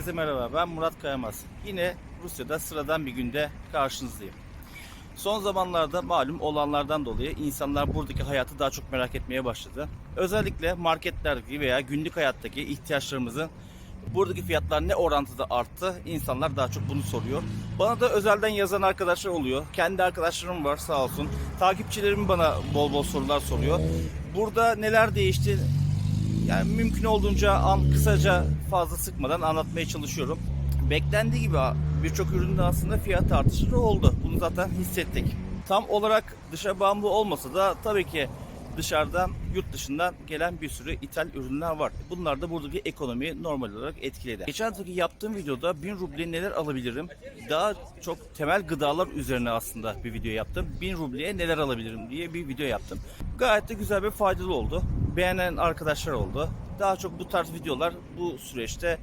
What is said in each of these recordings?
Herkese merhaba. Ben Murat Kayamaz. Yine Rusya'da sıradan bir günde karşınızdayım. Son zamanlarda malum olanlardan dolayı insanlar buradaki hayatı daha çok merak etmeye başladı. Özellikle marketlerdeki veya günlük hayattaki ihtiyaçlarımızın buradaki fiyatlar ne orantıda arttı? İnsanlar daha çok bunu soruyor. Bana da özelden yazan arkadaşlar oluyor. Kendi arkadaşlarım var sağ olsun. Takipçilerim bana bol bol sorular soruyor. Burada neler değişti? Yani mümkün olduğunca an, kısaca fazla sıkmadan anlatmaya çalışıyorum. Beklendiği gibi birçok üründe aslında fiyat artışları oldu. Bunu zaten hissettik. Tam olarak dışa bağımlı olmasa da tabii ki dışarıdan, yurt dışından gelen bir sürü ithal ürünler var. Bunlar da buradaki ekonomiyi normal olarak etkiledi. Geçen haftaki yaptığım videoda 1000 rubleye neler alabilirim? Daha çok temel gıdalar üzerine aslında bir video yaptım. 1000 rubleye neler alabilirim diye bir video yaptım. Gayet de güzel ve faydalı oldu. Beğenen arkadaşlar oldu. Daha çok bu tarz videolar bu süreçte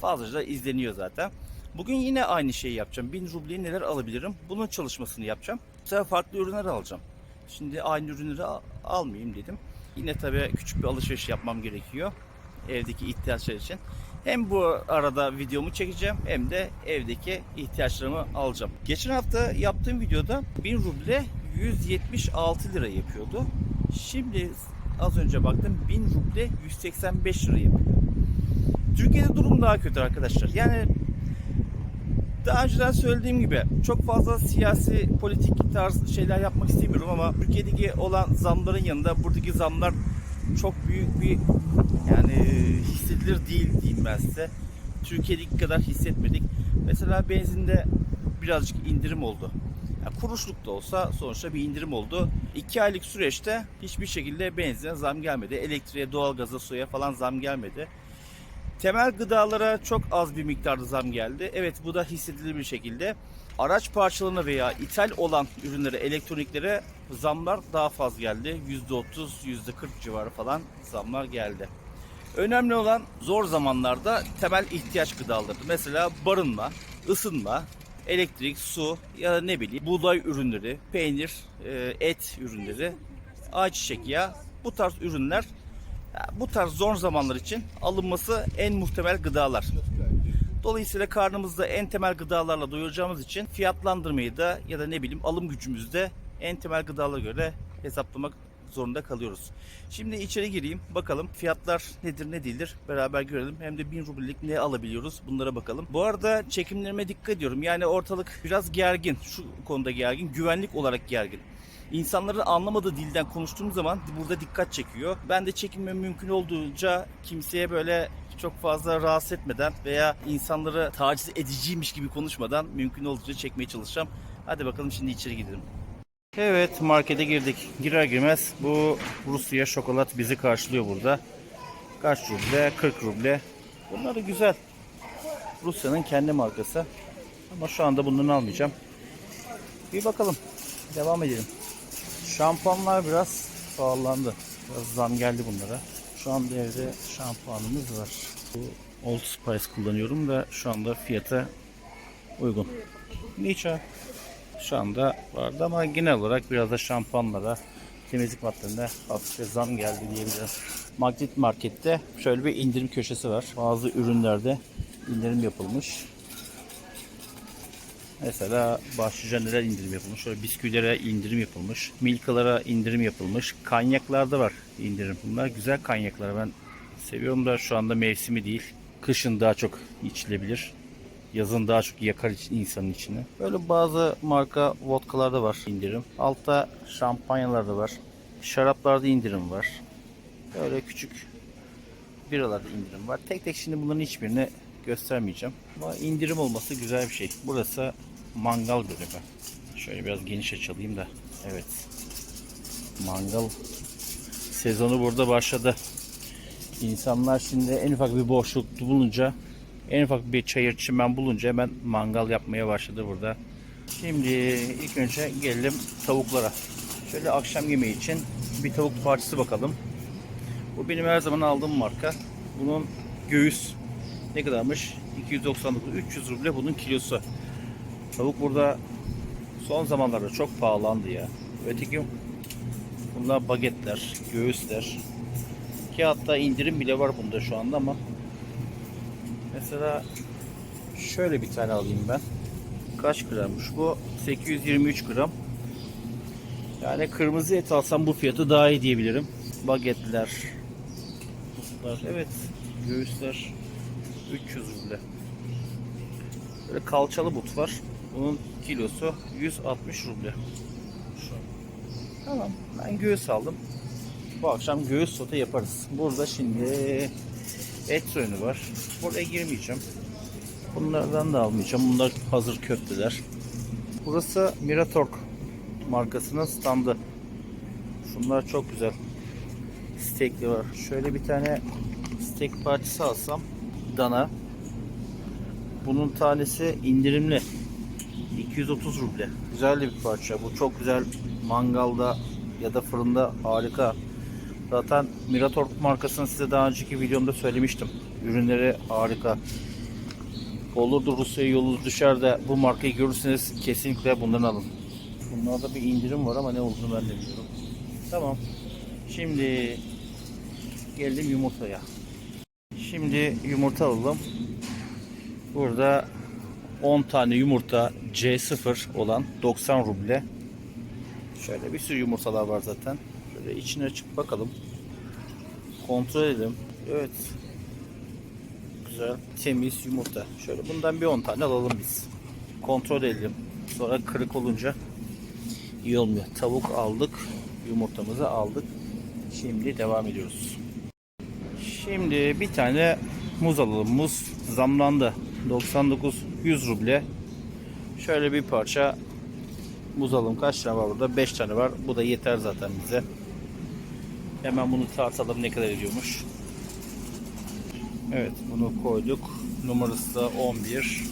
fazlaca izleniyor zaten. Bugün yine aynı şeyi yapacağım. 1000 rubleye neler alabilirim? Bunun çalışmasını yapacağım. Bu farklı ürünler alacağım. Şimdi aynı ürünleri al- almayayım dedim. Yine tabii küçük bir alışveriş yapmam gerekiyor. Evdeki ihtiyaçlar için. Hem bu arada videomu çekeceğim hem de evdeki ihtiyaçlarımı alacağım. Geçen hafta yaptığım videoda 1000 ruble 176 lira yapıyordu. Şimdi az önce baktım 1000 ruble 185 lira yapıyor. Türkiye'de durum daha kötü arkadaşlar. Yani daha önceden söylediğim gibi çok fazla siyasi politik tarz şeyler yapmak istemiyorum ama Türkiye'deki olan zamların yanında buradaki zamlar çok büyük bir yani hissedilir değil diyeyim ben size. Türkiye'deki kadar hissetmedik. Mesela benzinde birazcık indirim oldu. Yani kuruşluk da olsa sonuçta bir indirim oldu. 2 aylık süreçte hiçbir şekilde benzine zam gelmedi. Elektriğe, doğalgaza, suya falan zam gelmedi. Temel gıdalara çok az bir miktarda zam geldi. Evet bu da hissedilir bir şekilde. Araç parçalarına veya ithal olan ürünlere, elektroniklere zamlar daha fazla geldi. %30, %40 civarı falan zamlar geldi. Önemli olan zor zamanlarda temel ihtiyaç gıdaları. Mesela barınma, ısınma, elektrik, su ya da ne bileyim buğday ürünleri, peynir, e, et ürünleri, ayçiçek yağı bu tarz ürünler bu tarz zor zamanlar için alınması en muhtemel gıdalar. Dolayısıyla karnımızda en temel gıdalarla doyuracağımız için fiyatlandırmayı da ya da ne bileyim alım gücümüzü de en temel gıdalara göre hesaplamak zorunda kalıyoruz. Şimdi içeri gireyim bakalım fiyatlar nedir ne değildir beraber görelim. Hem de 1000 rublelik ne alabiliyoruz bunlara bakalım. Bu arada çekimlerime dikkat ediyorum. Yani ortalık biraz gergin. Şu konuda gergin. Güvenlik olarak gergin. İnsanların anlamadığı dilden konuştuğum zaman burada dikkat çekiyor. Ben de çekinme mümkün olduğunca kimseye böyle çok fazla rahatsız etmeden veya insanları taciz ediciymiş gibi konuşmadan mümkün olduğunca çekmeye çalışacağım. Hadi bakalım şimdi içeri gidelim. Evet markete girdik. Girer girmez bu Rusya şokolat bizi karşılıyor burada. Kaç ruble? 40 ruble. Bunlar da güzel. Rusya'nın kendi markası. Ama şu anda bundan almayacağım. Bir bakalım. Devam edelim. Şampuanlar biraz pahalandı. Biraz zam geldi bunlara. Şu anda evde şampuanımız var. Bu Old Spice kullanıyorum da şu anda fiyata uygun. Niçin? Şu anda vardı ama genel olarak biraz da şampuanlara, temizlik maddelerine hafifçe zam geldi diyebilirim. Magnet Market'te şöyle bir indirim köşesi var. Bazı ürünlerde indirim yapılmış. Mesela başlıca neler indirim yapılmış? Şöyle bisküvilere indirim yapılmış. Milkalara indirim yapılmış. Kanyaklarda var indirim. Bunlar güzel kanyaklar. Ben seviyorum da şu anda mevsimi değil. Kışın daha çok içilebilir. Yazın daha çok yakar insanın içine. Böyle bazı marka vodkalarda var indirim. Altta şampanyalarda var. Şaraplarda indirim var. Böyle küçük biralarda indirim var. Tek tek şimdi bunların hiçbirini göstermeyeceğim. Ama indirim olması güzel bir şey. Burası mangal bölümü. Şöyle biraz geniş açalayım da. Evet. Mangal sezonu burada başladı. İnsanlar şimdi en ufak bir boşluk bulunca en ufak bir çayır çimen bulunca hemen mangal yapmaya başladı burada. Şimdi ilk önce gelelim tavuklara. Şöyle akşam yemeği için bir tavuk parçası bakalım. Bu benim her zaman aldığım marka. Bunun göğüs ne kadarmış? 299 300 ruble bunun kilosu. Tavuk burada son zamanlarda çok pahalandı ya. Öteki bunlar bagetler, göğüsler. Ki hatta indirim bile var bunda şu anda ama Mesela şöyle bir tane alayım ben. Kaç grammış bu? 823 gram. Yani kırmızı et alsam bu fiyatı daha iyi diyebilirim. Bagetler, butlar, evet göğüsler 300 ruble. Böyle kalçalı but var. Bunun kilosu 160 ruble. Tamam ben göğüs aldım. Bu akşam göğüs sote yaparız. Burada şimdi et soyunu var. Buraya girmeyeceğim. Bunlardan da almayacağım. Bunlar hazır köfteler. Burası Miratork markasının standı. Şunlar çok güzel. Steakli var. Şöyle bir tane steak parçası alsam dana. Bunun tanesi indirimli. 230 ruble. Güzel bir parça. Bu çok güzel mangalda ya da fırında harika. Zaten Miratork markasını size daha önceki videomda söylemiştim. Ürünleri harika. Olur da Rusya'ya yolunuz düşer de bu markayı görürseniz kesinlikle bundan alın. Bunlarda bir indirim var ama ne olduğunu ben de bilmiyorum. Tamam. Şimdi geldim yumurtaya. Şimdi yumurta alalım. Burada 10 tane yumurta C0 olan 90 ruble. Şöyle bir sürü yumurtalar var zaten. Şöyle içine açıp bakalım. Kontrol edelim. Evet. Güzel, temiz yumurta. Şöyle bundan bir 10 tane alalım biz. Kontrol edelim. Sonra kırık olunca iyi olmuyor. Tavuk aldık. Yumurtamızı aldık. Şimdi devam ediyoruz. Şimdi bir tane muz alalım. Muz zamlandı. 99 100 ruble. Şöyle bir parça muz alalım. Kaç tane var burada? 5 tane var. Bu da yeter zaten bize. Hemen bunu tartalım ne kadar ediyormuş. Evet bunu koyduk. Numarası da 11.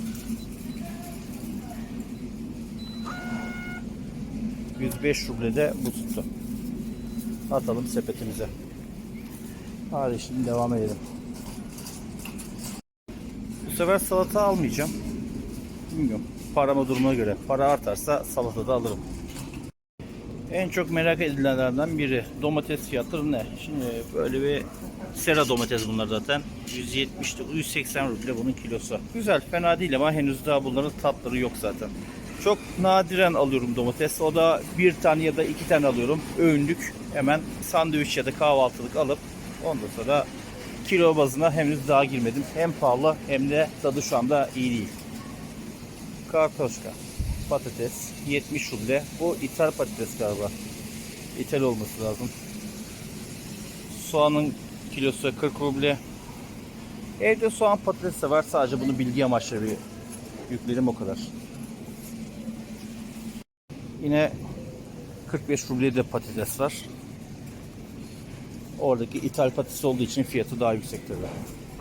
105 ruble de bu tuttu. Atalım sepetimize. Hadi şimdi devam edelim. Sefer salata almayacağım. Bilmiyorum. Parama durumuna göre. Para artarsa salata da alırım. En çok merak edilenlerden biri domates fiyatları ne? Şimdi böyle bir sera domates bunlar zaten. 170 180 ruble bunun kilosu. Güzel, fena değil ama henüz daha bunların tatları yok zaten. Çok nadiren alıyorum domates. O da bir tane ya da iki tane alıyorum. Öğünlük hemen sandviç ya da kahvaltılık alıp ondan sonra kilo bazına henüz daha girmedim. Hem pahalı hem de tadı şu anda iyi değil. Kartoşka, patates 70 ruble. Bu ithal patates galiba. İthal olması lazım. Soğanın kilosu 40 ruble. Evde soğan patates de var. Sadece bunu bilgi amaçlı bir yükledim o kadar. Yine 45 ruble de patates var. Oradaki ithal patates olduğu için fiyatı daha yüksek tabii.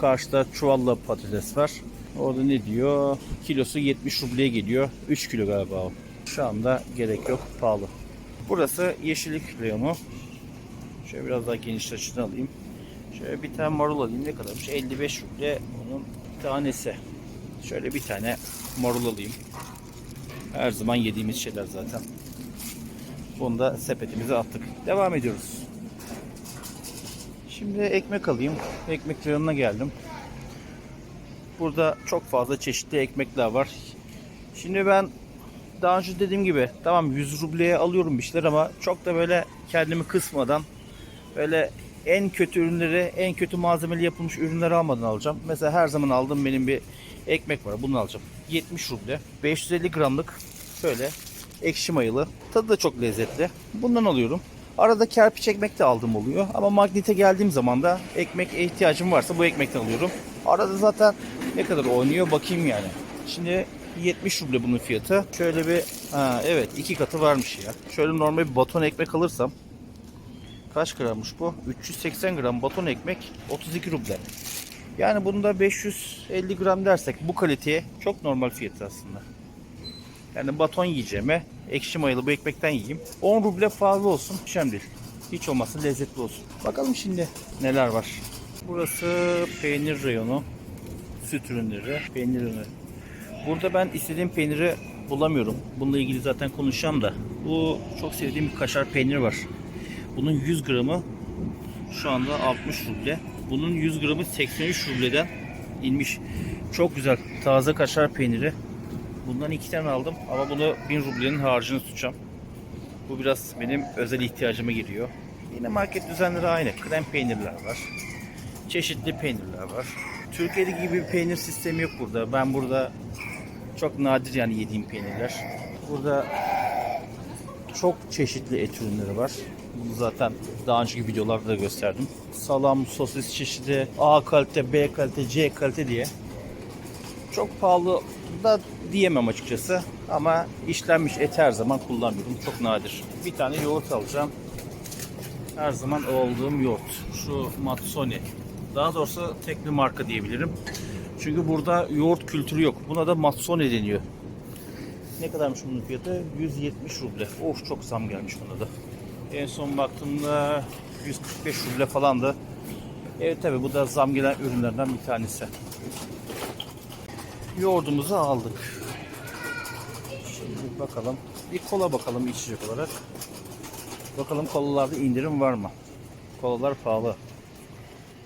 Karşıda çuvalla patates var. Orada ne diyor? Kilosu 70 rubleye geliyor. 3 kilo galiba o. Şu anda gerek yok. Pahalı. Burası yeşillik reyonu. Şöyle biraz daha geniş açıdan alayım. Şöyle bir tane marul alayım. Ne kadarmış? 55 ruble onun tanesi. Şöyle bir tane marul alayım. Her zaman yediğimiz şeyler zaten. Bunu da sepetimize attık. Devam ediyoruz. Şimdi ekmek alayım. Ekmek reyonuna geldim. Burada çok fazla çeşitli ekmekler var. Şimdi ben daha önce dediğim gibi tamam 100 rubleye alıyorum bir şeyler ama çok da böyle kendimi kısmadan böyle en kötü ürünleri, en kötü malzemeli yapılmış ürünleri almadan alacağım. Mesela her zaman aldığım benim bir ekmek var. Bunu alacağım. 70 ruble. 550 gramlık şöyle ekşi mayalı. Tadı da çok lezzetli. Bundan alıyorum. Arada kerpiç ekmek de aldığım oluyor. Ama magnete geldiğim zaman da ekmek ihtiyacım varsa bu ekmekten alıyorum. Arada zaten ne kadar oynuyor bakayım yani. Şimdi 70 ruble bunun fiyatı. Şöyle bir ha, evet iki katı varmış ya. Şöyle normal bir baton ekmek alırsam kaç grammış bu? 380 gram baton ekmek 32 ruble. Yani bunda 550 gram dersek bu kaliteye çok normal fiyatı aslında. Yani baton yiyeceğime ekşi mayalı bu ekmekten yiyeyim. 10 ruble fazla olsun. Şem değil. Hiç olmazsa lezzetli olsun. Bakalım şimdi neler var. Burası peynir reyonu. Süt ürünleri, peynir ürünleri. Burada ben istediğim peyniri bulamıyorum. Bununla ilgili zaten konuşacağım da. Bu çok sevdiğim bir kaşar peynir var. Bunun 100 gramı şu anda 60 ruble. Bunun 100 gramı 83 rubleden inmiş. Çok güzel. Taze kaşar peyniri. Bundan iki tane aldım ama bunu 1000 rublenin harcını tutacağım. Bu biraz benim özel ihtiyacıma giriyor. Yine market düzenleri aynı. Krem peynirler var. Çeşitli peynirler var. Türkiye'de gibi bir peynir sistemi yok burada. Ben burada çok nadir yani yediğim peynirler. Burada çok çeşitli et ürünleri var. Bunu zaten daha önceki videolarda da gösterdim. Salam, sosis çeşidi, A kalite, B kalite, C kalite diye. Çok pahalı da diyemem açıkçası. Ama işlenmiş et her zaman kullanmıyorum. Çok nadir. Bir tane yoğurt alacağım. Her zaman olduğum yoğurt. Şu Matsoni. Daha doğrusu tek bir marka diyebilirim. Çünkü burada yoğurt kültürü yok. Buna da Matsoni deniyor. Ne kadarmış bunun fiyatı? 170 ruble. Of çok zam gelmiş buna da. En son baktığımda 145 ruble falandı. Evet tabi bu da zam gelen ürünlerden bir tanesi. Yoğurdumuzu aldık. Şimdi bakalım. Bir kola bakalım içecek olarak. Bakalım kolalarda indirim var mı? Kolalar pahalı.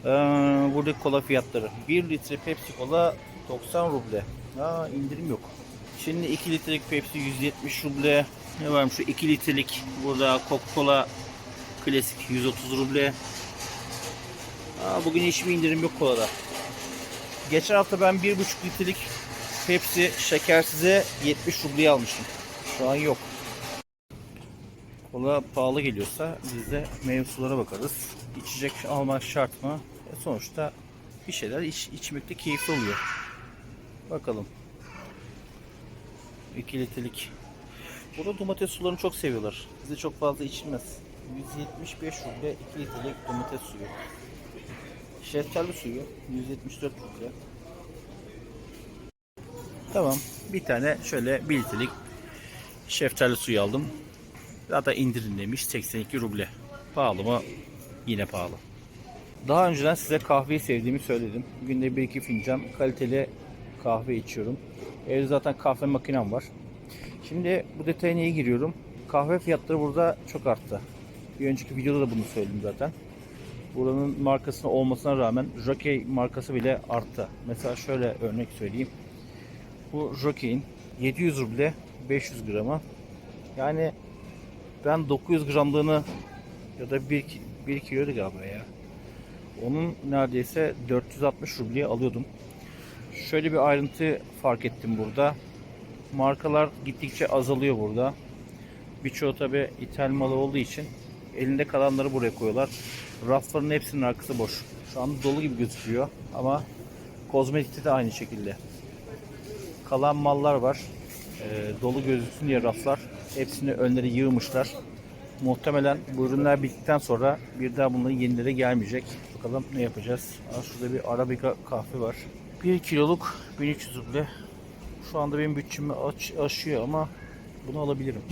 Ee, buradaki kola fiyatları. 1 litre Pepsi Cola 90 ruble. Aa, indirim yok. Şimdi 2 litrelik Pepsi 170 ruble. Ne varmış şu 2 litrelik burada Coca-Cola klasik 130 ruble. Aa, bugün hiçbir indirim yok kolada. Geçen hafta ben 1,5 litrelik Pepsi şekersize 70 rubleye almıştım. Şu an yok. Kola pahalı geliyorsa biz de meyve sulara bakarız. İçecek almak şart mı? E sonuçta bir şeyler iç, içmekte keyifli oluyor. Bakalım. 2 litrelik. Burada domates sularını çok seviyorlar. Bizde çok fazla içilmez. 175 ruble 2 litrelik domates suyu. Şeftali suyu 174 ruble. Tamam. Bir tane şöyle 1 litrelik şeftali suyu aldım. Zaten indirimliymiş 82 ruble. Pahalı mı? Yine pahalı. Daha önceden size kahveyi sevdiğimi söyledim. Günde 1-2 fincan kaliteli kahve içiyorum. Evde zaten kahve makinem var. Şimdi bu detaya niye giriyorum? Kahve fiyatları burada çok arttı. Bir önceki videoda da bunu söyledim zaten. Buranın markasının olmasına rağmen Jockey markası bile arttı. Mesela şöyle örnek söyleyeyim. Bu Jockey'in 700 ruble 500 grama. Yani ben 900 gramlığını ya da 1, 1 kiloydu galiba ya. Onun neredeyse 460 rubleye alıyordum. Şöyle bir ayrıntı fark ettim burada. Markalar gittikçe azalıyor burada. Birçoğu tabi ithal malı olduğu için elinde kalanları buraya koyuyorlar. Rafların hepsinin arkası boş. Şu anda dolu gibi gözüküyor ama kozmetikte de aynı şekilde. Kalan mallar var. Ee, dolu gözüksün diye raflar. Hepsini önleri yığmışlar. Muhtemelen bu ürünler bittikten sonra bir daha bunların yenileri gelmeyecek. Bakalım ne yapacağız. Aa, şurada bir Arabica kahve var. 1 kiloluk 1300 ruble. Şu anda benim bütçemi aç, aşıyor ama bunu alabilirim.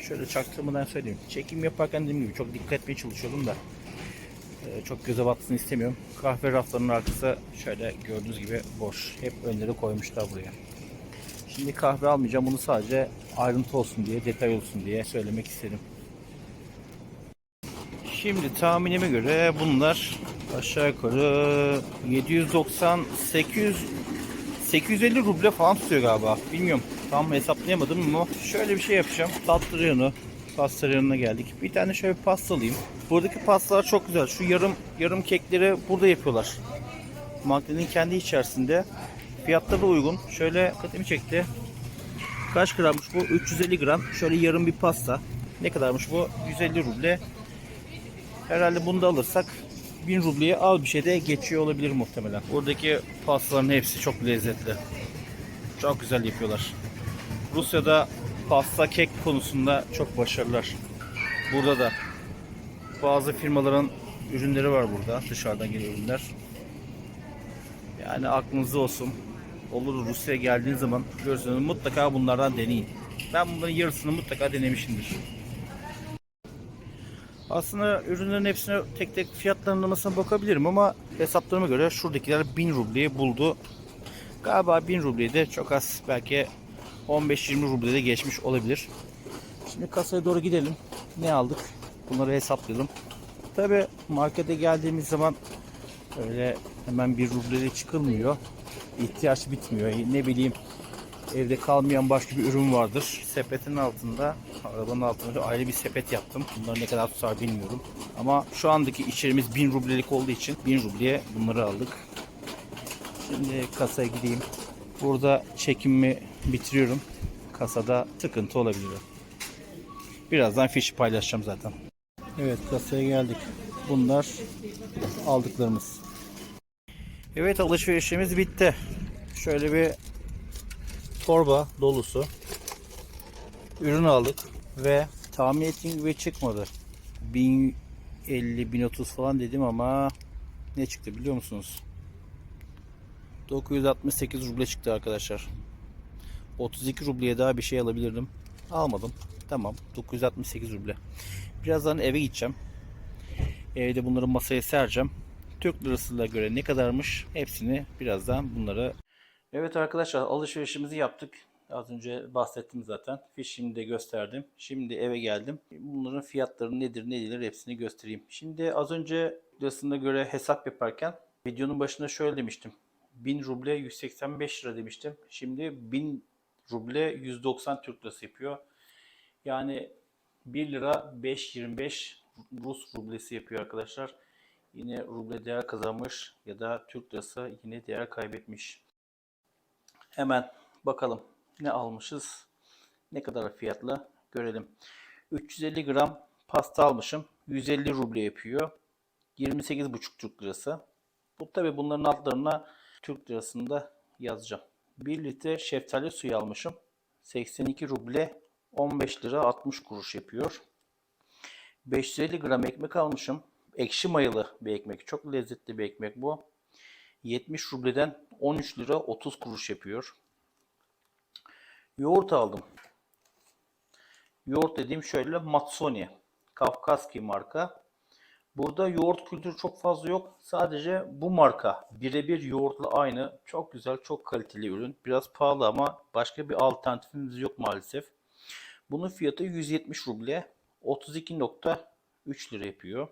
Şöyle çaktırmadan söyleyeyim. Çekim yaparken dediğim gibi çok dikkat etmeye çalışıyordum da. Ee, çok göze batsın istemiyorum. Kahve raflarının arkası şöyle gördüğünüz gibi boş. Hep önleri koymuşlar buraya. Şimdi kahve almayacağım. Bunu sadece ayrıntı olsun diye, detay olsun diye söylemek istedim. Şimdi tahminime göre bunlar aşağı yukarı 790 800 850 ruble falan tutuyor galiba. Bilmiyorum. Tam hesaplayamadım ama şöyle bir şey yapacağım. Tatlı reyonu. Pasta reyonuna geldik. Bir tane şöyle bir pasta alayım. Buradaki pastalar çok güzel. Şu yarım yarım kekleri burada yapıyorlar. Magdalene kendi içerisinde. Fiyatları da uygun. Şöyle dikkatimi çekti. Kaç grammış bu? 350 gram. Şöyle yarım bir pasta. Ne kadarmış bu? 150 ruble. Herhalde bunu da alırsak 1000 rubleye al bir şey de geçiyor olabilir muhtemelen. Buradaki pastaların hepsi çok lezzetli. Çok güzel yapıyorlar. Rusya'da pasta kek konusunda çok başarılılar. Burada da bazı firmaların ürünleri var burada. Dışarıdan gelen ürünler. Yani aklınızda olsun. Olur Rusya'ya geldiğiniz zaman görürsünüz mutlaka bunlardan deneyin. Ben bunların yarısını mutlaka denemişimdir. Aslında ürünlerin hepsine tek tek fiyatlandırmasına bakabilirim ama hesaplarıma göre şuradakiler 1000 rubleye buldu. Galiba 1000 rubleye de çok az belki 15-20 rubleye de geçmiş olabilir. Şimdi kasaya doğru gidelim. Ne aldık? Bunları hesaplayalım. Tabi markete geldiğimiz zaman Öyle hemen bir rublede çıkılmıyor. İhtiyaç bitmiyor. Ne bileyim evde kalmayan başka bir ürün vardır. Sepetin altında, arabanın altında ayrı bir sepet yaptım. Bunlar ne kadar tutar bilmiyorum. Ama şu andaki içerimiz 1000 rublelik olduğu için 1000 rubleye bunları aldık. Şimdi kasaya gideyim. Burada çekimimi bitiriyorum. Kasada sıkıntı olabilir. Birazdan fişi paylaşacağım zaten. Evet kasaya geldik. Bunlar aldıklarımız. Evet alışverişimiz bitti. Şöyle bir torba dolusu ürün aldık ve tahmin ettiğim gibi çıkmadı. 1050 1030 falan dedim ama ne çıktı biliyor musunuz? 968 ruble çıktı arkadaşlar. 32 rubleye daha bir şey alabilirdim. Almadım. Tamam. 968 ruble. Birazdan eve gideceğim. Evde bunları masaya sereceğim. Türk lirasıyla göre ne kadarmış hepsini birazdan bunları Evet arkadaşlar alışverişimizi yaptık. Az önce bahsettim zaten. Fişini de gösterdim. Şimdi eve geldim. Bunların fiyatları nedir ne değildir hepsini göstereyim. Şimdi az önce lirasına göre hesap yaparken videonun başında şöyle demiştim. 1000 ruble 185 lira demiştim. Şimdi 1000 ruble 190 Türk lirası yapıyor. Yani 1 lira 5.25 Rus rublesi yapıyor arkadaşlar. Yine ruble değer kazanmış ya da Türk lirası yine değer kaybetmiş. Hemen bakalım ne almışız. Ne kadar fiyatlı görelim. 350 gram pasta almışım. 150 ruble yapıyor. 28,5 Türk lirası. Bu tabi bunların altlarına Türk lirasında yazacağım. 1 litre şeftali suyu almışım. 82 ruble 15 lira 60 kuruş yapıyor. 550 gram ekmek almışım. Ekşi mayalı bir ekmek. Çok lezzetli bir ekmek bu. 70 rubleden 13 lira 30 kuruş yapıyor. Yoğurt aldım. Yoğurt dediğim şöyle Matsoni. Kafkaski marka. Burada yoğurt kültürü çok fazla yok. Sadece bu marka birebir yoğurtla aynı. Çok güzel, çok kaliteli ürün. Biraz pahalı ama başka bir alternatifimiz yok maalesef. Bunun fiyatı 170 ruble. 32.3 lira yapıyor.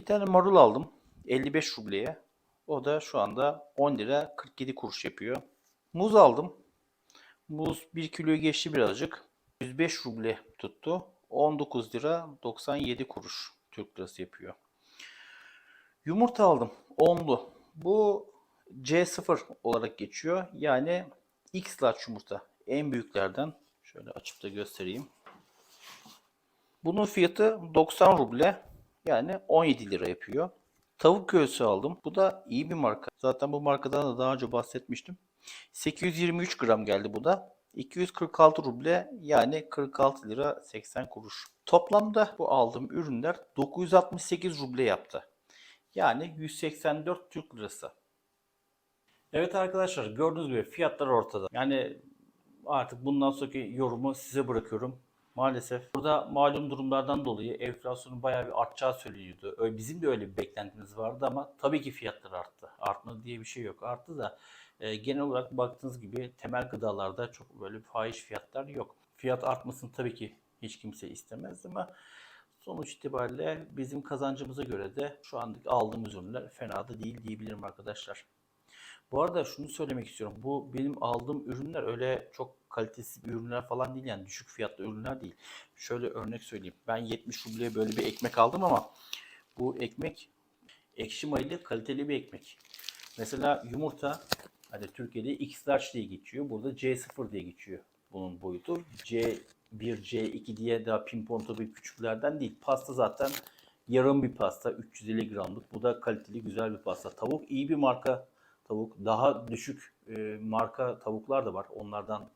Bir tane marul aldım. 55 rubleye. O da şu anda 10 lira 47 kuruş yapıyor. Muz aldım. Muz 1 kiloyu geçti birazcık. 105 ruble tuttu. 19 lira 97 kuruş Türk lirası yapıyor. Yumurta aldım. Onlu. Bu C0 olarak geçiyor. Yani X large yumurta. En büyüklerden. Şöyle açıp da göstereyim. Bunun fiyatı 90 ruble. Yani 17 lira yapıyor. Tavuk göğsü aldım. Bu da iyi bir marka. Zaten bu markadan da daha önce bahsetmiştim. 823 gram geldi bu da. 246 ruble yani 46 lira 80 kuruş. Toplamda bu aldığım ürünler 968 ruble yaptı. Yani 184 Türk lirası. Evet arkadaşlar gördüğünüz gibi fiyatlar ortada. Yani artık bundan sonraki yorumu size bırakıyorum. Maalesef burada malum durumlardan dolayı enflasyonun bayağı bir artacağı söyleniyordu. Öyle- Bizim de öyle bir beklentimiz vardı ama tabii ki fiyatlar arttı. Artmadı diye bir şey yok. Arttı da e, genel olarak baktığınız gibi temel gıdalarda çok böyle fahiş fiyatlar yok. Fiyat artmasını tabii ki hiç kimse istemez ama sonuç itibariyle bizim kazancımıza göre de şu andaki aldığımız ürünler fena da değil diyebilirim arkadaşlar. Bu arada şunu söylemek istiyorum. Bu benim aldığım ürünler öyle çok kalitesiz bir ürünler falan değil yani düşük fiyatlı ürünler değil. Şöyle örnek söyleyeyim. Ben 70 rubleye böyle bir ekmek aldım ama bu ekmek ekşi maylı kaliteli bir ekmek. Mesela yumurta hani Türkiye'de X large diye geçiyor. Burada C0 diye geçiyor bunun boyutu. C1, C2 diye daha pimpon tabii küçüklerden değil. Pasta zaten yarım bir pasta. 350 gramlık. Bu da kaliteli güzel bir pasta. Tavuk iyi bir marka tavuk. Daha düşük e, marka tavuklar da var. Onlardan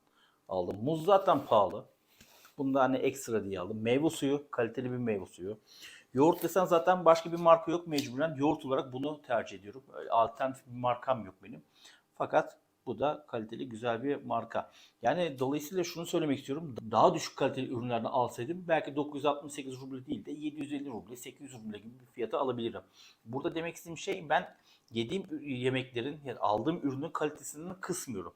aldım. Muz zaten pahalı. Bunda hani ekstra diye aldım. Meyve suyu, kaliteli bir meyve suyu. Yoğurt desen zaten başka bir marka yok mecburen. Yoğurt olarak bunu tercih ediyorum. Alternatif bir markam yok benim. Fakat bu da kaliteli güzel bir marka. Yani dolayısıyla şunu söylemek istiyorum. Daha düşük kaliteli ürünlerden alsaydım belki 968 ruble değil de 750 ruble, 800 ruble gibi bir fiyata alabilirim. Burada demek istediğim şey ben yediğim yemeklerin, yani aldığım ürünün kalitesini kısmıyorum.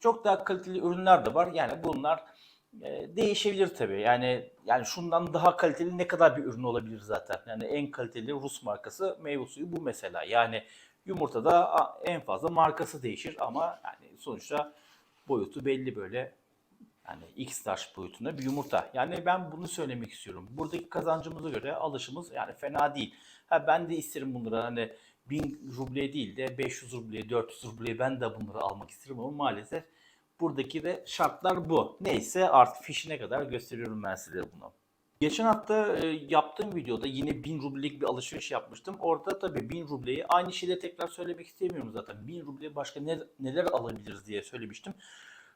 Çok daha kaliteli ürünler de var. Yani bunlar E, değişebilir tabii. Yani yani şundan daha kaliteli ne kadar bir ürün olabilir zaten. Yani en kaliteli Rus markası meyve suyu bu mesela. Yani yumurtada en fazla markası değişir ama yani sonuçta boyutu belli böyle. Yani X large boyutunda bir yumurta. Yani ben bunu söylemek istiyorum. Buradaki kazancımıza göre alışımız yani fena değil. Ha ben de isterim bunları hani 1000 rubleye değil de 500 rubleye, 400 rubleye ben de bunları almak isterim ama maalesef buradaki de şartlar bu. Neyse artık fişine kadar gösteriyorum ben size bunu. Geçen hafta e, yaptığım videoda yine 1000 rublelik bir alışveriş yapmıştım. Orada tabii 1000 rubleyi aynı şeyleri tekrar söylemek istemiyorum zaten. 1000 rubleye başka ne, neler alabiliriz diye söylemiştim.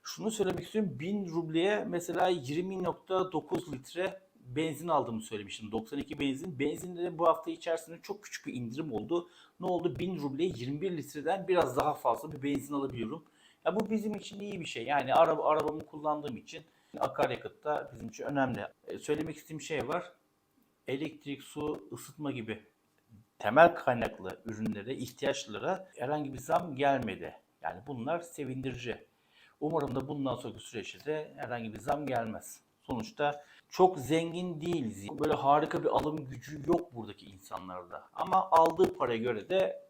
Şunu söylemek istiyorum. 1000 rubleye mesela 20.9 litre benzin aldığımı söylemiştim. 92 benzin. Benzinde de bu hafta içerisinde çok küçük bir indirim oldu. Ne oldu? 1000 rubleye 21 litreden biraz daha fazla bir benzin alabiliyorum. Ya bu bizim için iyi bir şey. Yani araba arabamı kullandığım için akaryakıt da bizim için önemli. E, söylemek istediğim şey var. Elektrik, su, ısıtma gibi temel kaynaklı ürünlere, ihtiyaçlara herhangi bir zam gelmedi. Yani bunlar sevindirici. Umarım da bundan sonraki süreçte herhangi bir zam gelmez. Sonuçta çok zengin değiliz. Böyle harika bir alım gücü yok buradaki insanlarda. Ama aldığı paraya göre de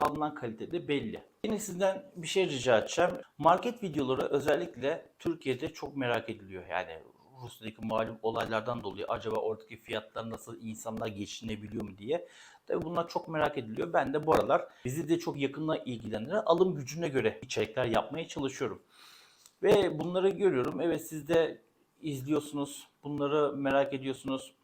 alınan kalite de belli. Yine sizden bir şey rica edeceğim. Market videoları özellikle Türkiye'de çok merak ediliyor. Yani Rusya'daki malum olaylardan dolayı acaba oradaki fiyatlar nasıl insanlar geçinebiliyor mu diye. Tabii bunlar çok merak ediliyor. Ben de bu aralar bizi de çok yakından ilgilendiren alım gücüne göre içerikler yapmaya çalışıyorum. Ve bunları görüyorum. Evet siz de izliyorsunuz. Bunları merak ediyorsunuz.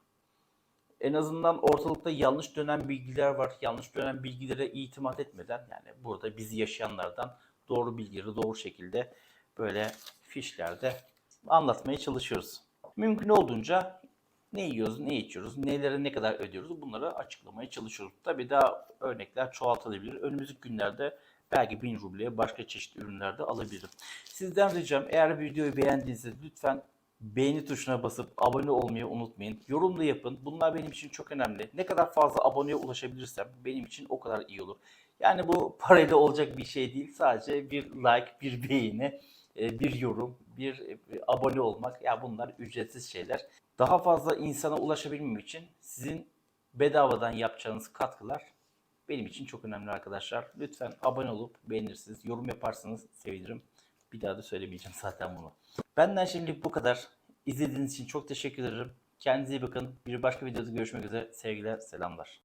En azından ortalıkta yanlış dönen bilgiler var. Yanlış dönen bilgilere itimat etmeden yani burada bizi yaşayanlardan doğru bilgileri doğru şekilde böyle fişlerde anlatmaya çalışıyoruz. Mümkün olduğunca ne yiyoruz, ne içiyoruz, nelere ne kadar ödüyoruz bunları açıklamaya çalışıyoruz. Tabii daha örnekler çoğaltılabilir. Önümüzdeki günlerde belki 1000 rubleye başka çeşitli ürünlerde alabilirim. Sizden ricam eğer videoyu beğendiyseniz lütfen beğeni tuşuna basıp abone olmayı unutmayın. Yorum da yapın. Bunlar benim için çok önemli. Ne kadar fazla aboneye ulaşabilirsem benim için o kadar iyi olur. Yani bu parayla olacak bir şey değil. Sadece bir like, bir beğeni, e, bir yorum, bir e, abone olmak. Ya bunlar ücretsiz şeyler. Daha fazla insana ulaşabilmem için sizin bedavadan yapacağınız katkılar benim için çok önemli arkadaşlar. Lütfen abone olup beğenirsiniz, yorum yaparsanız sevinirim. Bir daha da söylemeyeceğim zaten bunu. Benden şimdilik bu kadar. İzlediğiniz için çok teşekkür ederim. Kendinize iyi bakın. Bir başka videoda görüşmek üzere. Sevgiler, selamlar.